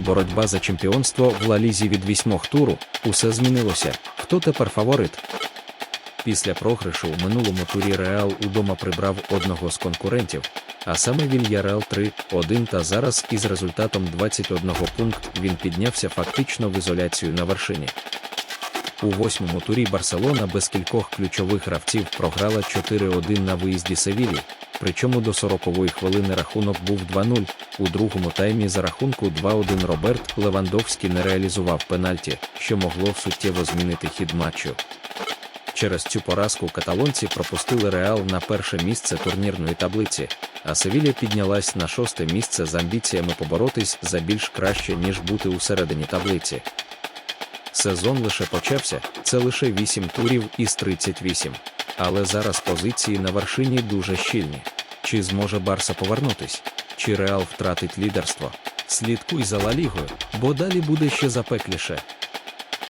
боротьба за чемпіонство в Ла-Лізі від вісьмох туру, усе змінилося. Хто тепер фаворит? Після програшу у минулому турі Реал удома прибрав одного з конкурентів, а саме Вільяреал 3-1 та зараз із результатом 21 пункт він піднявся фактично в ізоляцію на вершині. У восьмому турі Барселона без кількох ключових гравців програла 4-1 на виїзді Севілі, причому до 40-ї хвилини рахунок був 2-0. У другому таймі за рахунку 2-1 Роберт Левандовський не реалізував пенальті, що могло суттєво змінити хід матчу. Через цю поразку каталонці пропустили Реал на перше місце турнірної таблиці, а Севілля піднялась на шосте місце з амбіціями поборотись за більш краще, ніж бути у середині таблиці. Сезон лише почався, це лише 8 турів із 38. Але зараз позиції на вершині дуже щільні. Чи зможе Барса повернутись? Чи Реал втратить лідерство? Слідкуй за Ла Лігою, бо далі буде ще запекліше.